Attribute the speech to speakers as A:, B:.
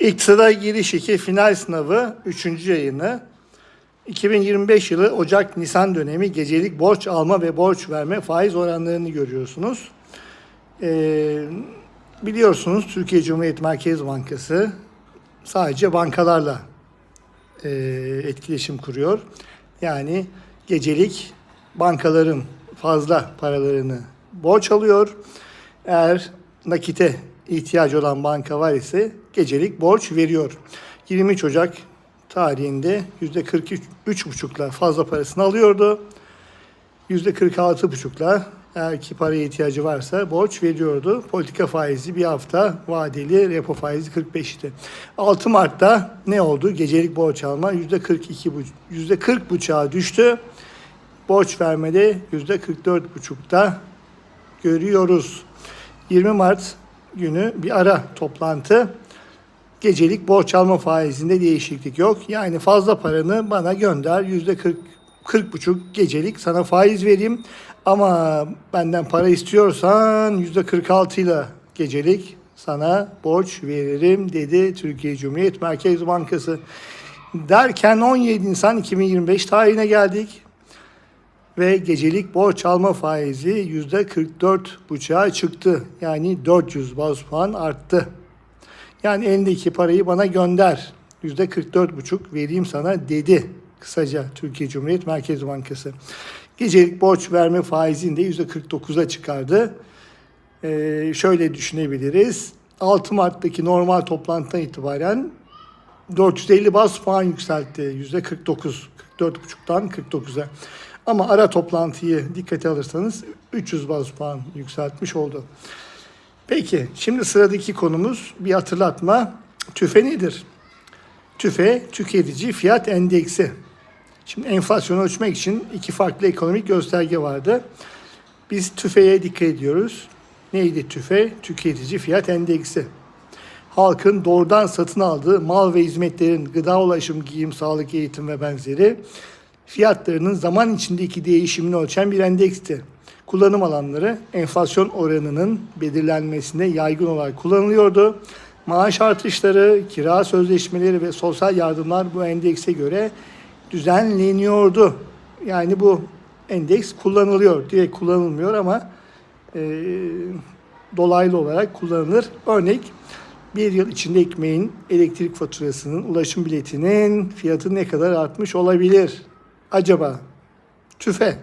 A: İktisada Giriş 2 final sınavı 3. yayını 2025 yılı Ocak-Nisan dönemi gecelik borç alma ve borç verme faiz oranlarını görüyorsunuz. Ee, biliyorsunuz Türkiye Cumhuriyet Merkez Bankası sadece bankalarla e, etkileşim kuruyor. Yani gecelik bankaların fazla paralarını borç alıyor. Eğer nakite ihtiyacı olan banka var ise gecelik borç veriyor. 23 Ocak tarihinde %43,5'la fazla parasını alıyordu. %46,5'la eğer ki paraya ihtiyacı varsa borç veriyordu. Politika faizi bir hafta vadeli repo faizi 45'ti. 6 Mart'ta ne oldu? Gecelik borç alma %42 %40 buçuğa düştü. Borç vermede %44,5'ta görüyoruz. 20 Mart günü bir ara toplantı. Gecelik borç alma faizinde değişiklik yok. Yani fazla paranı bana gönder. Yüzde 40 40 buçuk gecelik sana faiz vereyim. Ama benden para istiyorsan yüzde 46 ile gecelik sana borç veririm dedi Türkiye Cumhuriyet Merkez Bankası. Derken 17 Nisan 2025 tarihine geldik ve gecelik borç alma faizi yüzde 44 buçuğa çıktı. Yani 400 baz puan arttı. Yani elindeki parayı bana gönder. Yüzde 44 buçuk vereyim sana dedi. Kısaca Türkiye Cumhuriyet Merkez Bankası. Gecelik borç verme faizini de yüzde 49'a çıkardı. Ee, şöyle düşünebiliriz. 6 Mart'taki normal toplantıdan itibaren 450 bas puan yükseltti. Yüzde 49. 44,5'tan 49'a. Ama ara toplantıyı dikkate alırsanız 300 baz puan yükseltmiş oldu. Peki şimdi sıradaki konumuz bir hatırlatma. TÜFE nedir? TÜFE tüketici fiyat endeksi. Şimdi enflasyonu ölçmek için iki farklı ekonomik gösterge vardı. Biz TÜFE'ye dikkat ediyoruz. Neydi TÜFE? Tüketici fiyat endeksi. Halkın doğrudan satın aldığı mal ve hizmetlerin gıda ulaşım, giyim, sağlık, eğitim ve benzeri fiyatlarının zaman içindeki değişimini ölçen bir endeksti. Kullanım alanları enflasyon oranının belirlenmesine yaygın olarak kullanılıyordu. Maaş artışları, kira sözleşmeleri ve sosyal yardımlar bu endekse göre düzenleniyordu. Yani bu endeks kullanılıyor. Direkt kullanılmıyor ama e, dolaylı olarak kullanılır. Örnek bir yıl içinde ekmeğin, elektrik faturasının, ulaşım biletinin fiyatı ne kadar artmış olabilir? Acaba tüfe